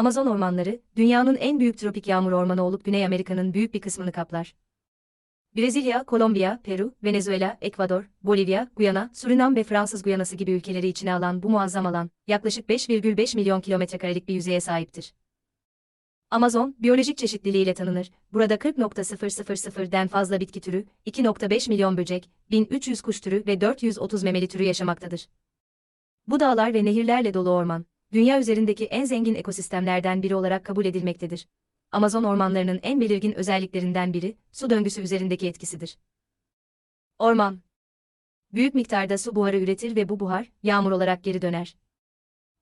Amazon ormanları, dünyanın en büyük tropik yağmur ormanı olup Güney Amerika'nın büyük bir kısmını kaplar. Brezilya, Kolombiya, Peru, Venezuela, Ekvador, Bolivya, Guyana, Surinam ve Fransız Guyanası gibi ülkeleri içine alan bu muazzam alan, yaklaşık 5,5 milyon kilometrekarelik bir yüzeye sahiptir. Amazon, biyolojik çeşitliliğiyle tanınır. Burada 40.000'den fazla bitki türü, 2.5 milyon böcek, 1300 kuş türü ve 430 memeli türü yaşamaktadır. Bu dağlar ve nehirlerle dolu orman, dünya üzerindeki en zengin ekosistemlerden biri olarak kabul edilmektedir. Amazon ormanlarının en belirgin özelliklerinden biri, su döngüsü üzerindeki etkisidir. Orman Büyük miktarda su buharı üretir ve bu buhar, yağmur olarak geri döner.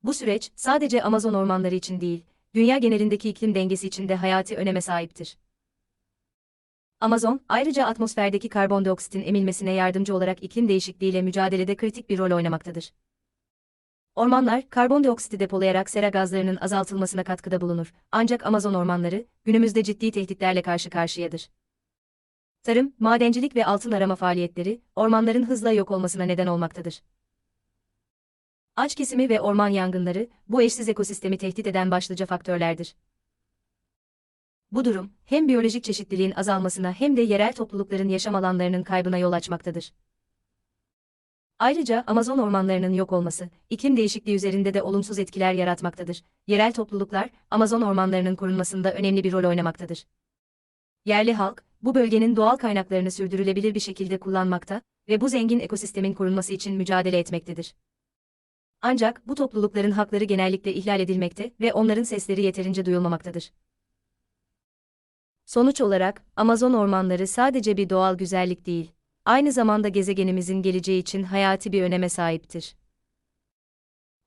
Bu süreç, sadece Amazon ormanları için değil, dünya genelindeki iklim dengesi için de hayati öneme sahiptir. Amazon, ayrıca atmosferdeki karbondioksitin emilmesine yardımcı olarak iklim değişikliğiyle mücadelede kritik bir rol oynamaktadır. Ormanlar, karbondioksiti depolayarak sera gazlarının azaltılmasına katkıda bulunur. Ancak Amazon ormanları, günümüzde ciddi tehditlerle karşı karşıyadır. Tarım, madencilik ve altın arama faaliyetleri, ormanların hızla yok olmasına neden olmaktadır. Ağaç kesimi ve orman yangınları, bu eşsiz ekosistemi tehdit eden başlıca faktörlerdir. Bu durum, hem biyolojik çeşitliliğin azalmasına hem de yerel toplulukların yaşam alanlarının kaybına yol açmaktadır. Ayrıca Amazon ormanlarının yok olması, iklim değişikliği üzerinde de olumsuz etkiler yaratmaktadır. Yerel topluluklar, Amazon ormanlarının korunmasında önemli bir rol oynamaktadır. Yerli halk, bu bölgenin doğal kaynaklarını sürdürülebilir bir şekilde kullanmakta ve bu zengin ekosistemin korunması için mücadele etmektedir. Ancak bu toplulukların hakları genellikle ihlal edilmekte ve onların sesleri yeterince duyulmamaktadır. Sonuç olarak, Amazon ormanları sadece bir doğal güzellik değil, aynı zamanda gezegenimizin geleceği için hayati bir öneme sahiptir.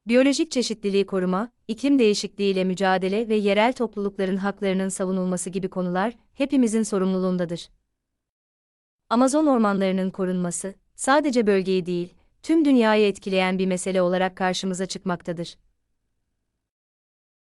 Biyolojik çeşitliliği koruma, iklim değişikliğiyle mücadele ve yerel toplulukların haklarının savunulması gibi konular hepimizin sorumluluğundadır. Amazon ormanlarının korunması sadece bölgeyi değil, tüm dünyayı etkileyen bir mesele olarak karşımıza çıkmaktadır.